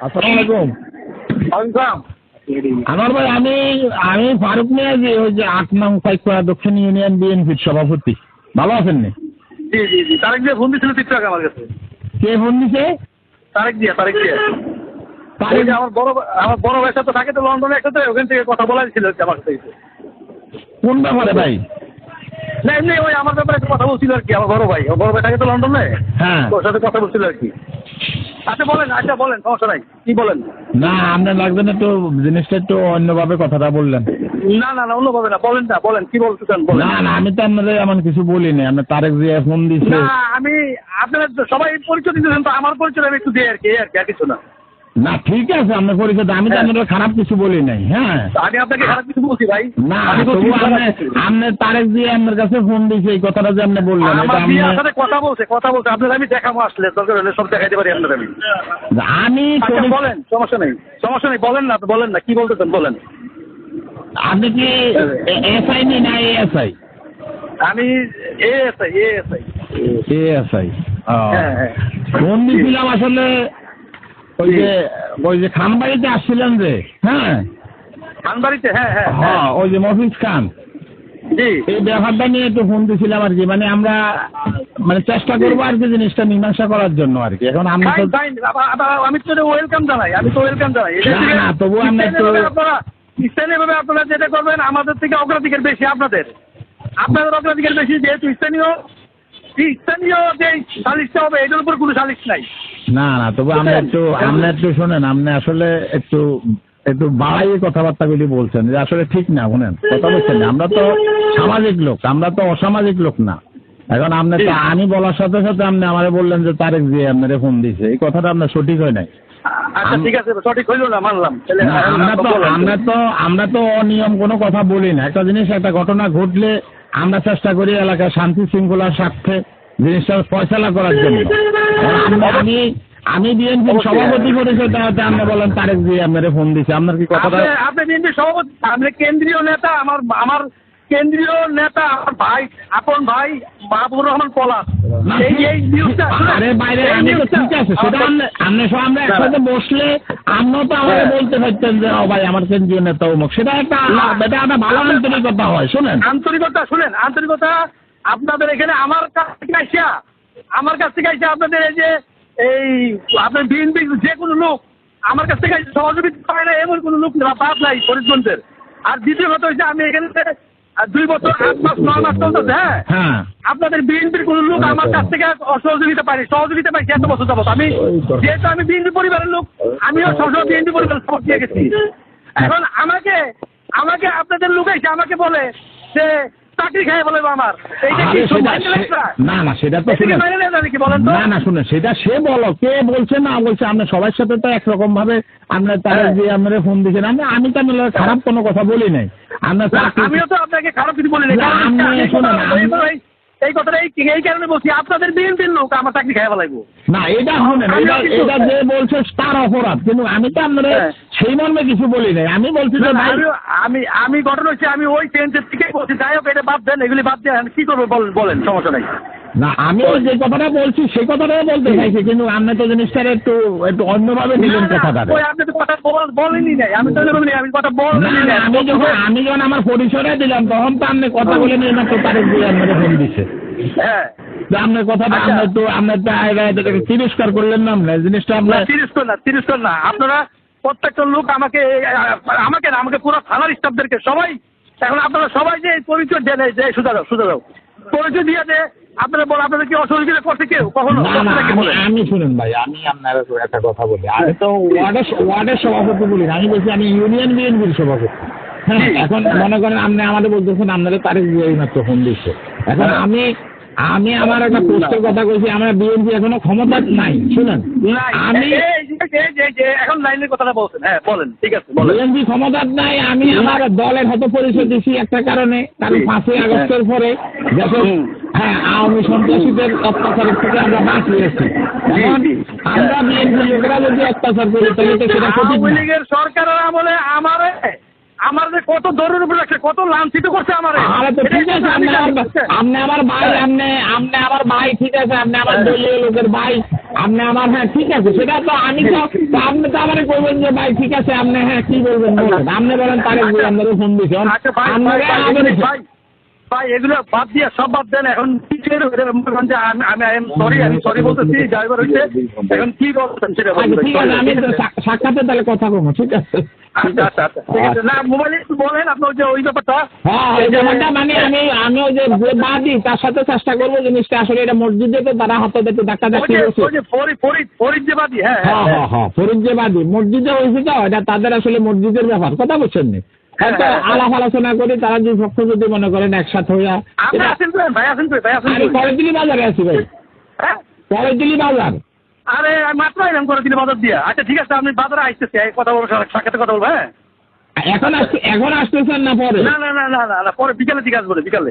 আসসালামু আলাইকুম। আমার ভাই আমি আমি ফারুক মিয়াজি ওই যে আট নং পাইকপাড়া দক্ষিণ ইউনিয়ন বিএনপির সভাপতি। ভালো আছেন নি? জি জি জি। তারেক দিয়ে ফোন দিয়েছিল তিন আমার কাছে। কে ফোন দিছে? তারেক দিয়া তারেক দিয়া তারেক- আমার বড় ভাই- আমার বড় ভাইয়ের সাথে থাকে তো লন্ডনে একসাথে ওখান থেকে কথা বলা ছিল আমার সাথে। কোন ব্যাপারে ভাই? না এমনি ওই আমার ব্যাপারে কথা বলছিল আর কি আমার বড় ভাই। বড় ভাই থাকে তো লন্ডনে? হ্যাঁ। ওর সাথে কথা বলছিল আর কি। আচ্ছা বলেন আচ্ছা বলেন সমস্যা নাই। কি বলেন? না আপনার লাগবে না একটু জিনিসটা একটু অন্যভাবে কথাটা বললেন। না না না অন্য না বলেন না বলেন কি বলতেছেন বলেন। না না আমি তো আপনাদের এমন কিছু বলিনি আপনার তারেক জিয়া ফোন না আমি আপনারা তো সবাই পরিচয় দিতেছেন তো আমার পরিচয় আমি একটু দিই আর কি আর কি আর কিছু না। না ঠিক আছে আপনার পরিচয় আমি তো হ্যাঁ। আপনাদের খারাপ কিছু বলি নাই হ্যাঁ। আমি আপনাকে খারাপ কিছু বলছি ভাই। না তবু আপনি তারেক দিয়ে আপনার কাছে ফোন দিয়েছে এই কথাটা যে আপনি বললেন এটা আমার আপনি সাথে কথা বলছে কথা বলছে। আপনার আমি দেখাবো আসলে দরকার হলে সব দেখাইতে পারি আপনার আমি। আমি আচ্ছা বলেন সমস্যা নেই। সমস্যা নেই বলেন না বলেন না কি বলতেছেন বলেন। আপনি কি এসআই নি না এএসআই আমি A S I S I. ASI হ্যাঁ হ্যাঁ। ফোন দিয়েছিলাম আসলে ওই যে ওই যে খানবাড়িতে আসছিলেন যে হ্যাঁ? খানবাড়িতে হ্যাঁ হ্যাঁ হ্যাঁ। ওই যে মফিজ খান। এই ব্যাপারটা নিয়ে একটু ফোন দিয়েছিলাম আর কি মানে আমরা মানে চেষ্টা করব আর কি জিনিসটা মীমাংসা করার জন্য আর কি। এখন আমরা তো আমি তো ওয়েলকাম জানাই আমি তো ওয়েলকাম জানাই। না, তবুও আমরা একটু- স্থানীয়ভাবে আপনারা যেটা করবেন আমাদের থেকে অগ্রাধিকার বেশি আপনাদের। আপনাদের অগ্রাধিকার বেশি যেহেতু স্থানীয় স্থানীয় যে সালিশটা হবে এটার উপর কোনো সালিশ নাই। না না তবু আমরা একটু আমরা একটু শোনেন আপনি আসলে একটু একটু বাড়াই কথাবার্তাগুলি বলছেন যে আসলে ঠিক না শুনেন কথা বলছেন আমরা তো সামাজিক লোক আমরা তো অসামাজিক লোক না। এখন আপনি তো আমি বলার সাথে সাথে আপনি আমারে বললেন যে তারেক দিয়ে আপনারে ফোন দিছে। এই কথাটা আপনার সঠিক হয় নাই। আচ্ছা ঠিক আছে সঠিক হইল না মানলাম। আমরা তো আমরা তো আমরা তো অনিয়ম কোনো কথা বলি না। একটা জিনিস একটা ঘটনা ঘটলে আমরা চেষ্টা করি এলাকার শান্তি শৃঙ্খলার স্বার্থে জিনিসটা ফয়সলা করার জন্য। আমি আমি অবশ্যই। সভাপতি পরিষদ দাওয়াতে আপনি বলেন তারেক দিয়ে আপনারে ফোন দিছে। আপনার কি কথাটা আপনি- বিএনপি সভাপতি আপনি কেন্দ্রীয় নেতা আমার আমার কেন্দ্রীয় নেতা আমার ভাই আপন ভাই মাহবুবুর রহমান পলাশ। এই এই নিউজটা আরে বাইরে আমি তো ঠিক আছে। সেটা আপনি সব আমরা একসাথে বসলে আপনিও তো আমাকে হ্যাঁ। বলতে পারতেন যে ও ভাই আমার কেন্দ্রীয় নেতা অমুক। সেটা একটা এটা একটা ভালো আন্তরিকতা হয় শুনেন। আন্তরিকতা শুনেন। আন্তরিকতা আপনাদের এখানে আমার কাছ থেকে আইসা আমার কাছ থেকে আইসা আপনাদের এই যে এই আপনার বিএনপি যে কোনো লোক আমার কাছ থেকে সহযোগিতা পায় না এমন কোনো লোক না বাদ নাই ফরিদগঞ্জের আর দ্বিতীয় কথা হচ্ছে আমি এখানে আর দুই বছর আট মাস নয় মাস চলতেছে হ্যাঁ? হ্যাঁ। আপনাদের বিএনপির কোন লোক আমার কাছ থেকে অসহযোগিতা পাইনি সহযোগিতা পাইছি এত বছর যাবত। আমি যেহেতু আমি বিএনপি পরিবারের লোক আমিও সবসময় বিএনপি পরিবারের সাপোর্ট দিয়ে গেছি। এখন আমাকে আমাকে আপনাদের লোক এসে আমাকে বলে যে চাকরি খাই বলে আমার। এইটা কি আরে সেটা মাইনে নেয় না? না না সেটা তো না না না শুনে সেটা সে বলো কে বলছে না বলছে সবার সাথে তো একরকম ভাবে তারা হ্যাঁ। যে আপনারা ফোন দিয়েছেন আমি আমি তো খারাপ কোনো কথা বলি নাই। না, আমিও তো আপনাকে খারাপ কিছু বলি না না, আমি আমি এই কথাটা এই কারণে বলছি আপনাদের বিএনপির লোক আমার চাকরি খাই ফেলাইবো। না এটা আমিও এটা যে বলছে তার অপরাধ। কিন্তু আমি তো আপনার হ্যাঁ। সেই মর্মে কিছু বলি নাই। আমি বলছি যে ভাই আমি আমি ঘটনা হচ্ছে আমি ওই সেন্সের থেকেই বলছি যাই হোক এটা বাদ দেন এগুলি বাদ দেন। কি করব বলেন বলেন সমস্যা নাই। না আমি যে কথাটা বলছি সেই কথাটাই বলতে চাইছি কিন্তু আপনি তো জিনিসটার একটু একটু অন্যভাবে নিলেন না, না, কথাটা আপনি তো কথা বল- বলেনই নাই। আমি তো আমি কথা না না আমি যখন আমি যখন আমার পরিচয়টা দিলাম তখন তো আপনি কথা বলে নিয়ে তো তারিখ দিয়ে আপনাকে ফোন দিছে। হ্যাঁ। আপনার কথাটা আচ্ছা। তো আপনার তো তিরস্কার করলেন না জিনিসটা না আপনার তিরিশ না তিরিশ কর না। আপনারা প্রত্যেকটা লোক আমাকে আমাকে না আমাকে পুরো থানার স্টাফদেরকে সবাই এখন আপনারা সবাই যে পরিচয় দেন এই যে সুদা দাও সুদা দাও পরিচয় দিয়ে যে আপনারা বল আপনাদের কি অসহযোগিতা করছে কেউ? কখনো? না না আমি- শুনুন ভাই আমি আপনার একটা কথা বলি। আমি তো ওয়ার্ডের ওয়ার্ডের সভাপতি বলি আমি বলছি আমি ইউনিয়ন বিএনপির সভাপতি। হ্যাঁ এখন মনে করেন আপনি আমাদের বলতেছেন আপনারা তারিখ দিয়ে মাত্র ফোন দিচ্ছে। এখন। আমি আমি আমার একটা পোস্টের কথা কইছি আমরা বিএনপি এখনও ক্ষমতা নাই শুনেন। আমি এখন লাইনের কথাটা বলছেন। হ্যাঁ বলেন ঠিক আছে বলেন। বিএনপি ক্ষমতার নাই আমি আমার দলের হয়তো পরিচয় দিছি একটা কারণে কারণ জি। পাঁচই আগস্টের পরে যখন হ্যাঁ আওয়ামী সন্ত্রাসীদের অত্যাচারের থেকে আমরা বাঁচিয়েছি আমরা বিএনপি লোকেরা যদি অত্যাচার করি তাহলে তো সেটা সরকারের আমলে কত দরের উপর রাখছে কত লাঞ্ছিত করছে আমার। আরে তো ঠিক আছে আপনি আমার আপনি আমার ভাই আপনি আপনি আমার ভাই ঠিক আছে আপনি আমার দলীয় লোকের ভাই আপনি আমার হ্যাঁ ঠিক আছে সেটা তো আমি তো আপনি তো আমার বলবেন যে ভাই ঠিক আছে আপনি হ্যাঁ কি বলবেন আপনি বলেন তারেক ভাই আপনাদের ফোন দিচ্ছেন আপনারা ভাই, এগুলো- বাদ দিয়ে সব বাদ দেন। এখন কি যে আমি আমি সরি আমি সরি বলতেছি ড্রাইভার হইছে এখন কি সেটা। আচ্ছা ঠিক আছে আমি সাক্ষাতে তাহলে কথা কমো ঠিক আছে? আচ্ছা আচ্ছা ঠিক আছে। না মোবাইলে বলেন আপনার যে ওই ব্যাপারটা। হ্যাঁ এই ব্যাপারটা মানে আমি আমি ওই যে যে বাদী তার সাথে চেষ্টা করব জিনিসটা। আসলে এটা মসজিদে তো তারা হাতে দেখতে করছে ফরিদ ফরিদ ফরিদ যে বাদী হ্যাঁ হ্যাঁ হ্যাঁ হ্যাঁ। ফরিদবাদী মসজিদে হয়েছে তো এটা তাদের আসলে মসজিদের ব্যাপার। কথা বলছেন নি? হয়তো হ্যাঁ, হ্যাঁ। আলাপ আলোচনা করে তারা দুই পক্ষ যদি মনে করেন একসাথে হইয়া আমি? কলেজলি বাজারে আছি ভাই। হ্যাঁ? কলেজলি বাজার। আরে মাত্র এলাম করে দিলে বাজার দিয়া। আচ্ছা ঠিক আছে আপনি বাজারে আসতেছে কথা বলব সাক্ষাতে কথা বলব হ্যাঁ? এখন আসতে এখন আসতেছেন না পরে? না না না না না পরে বিকালে দিকে আসব বিকালে।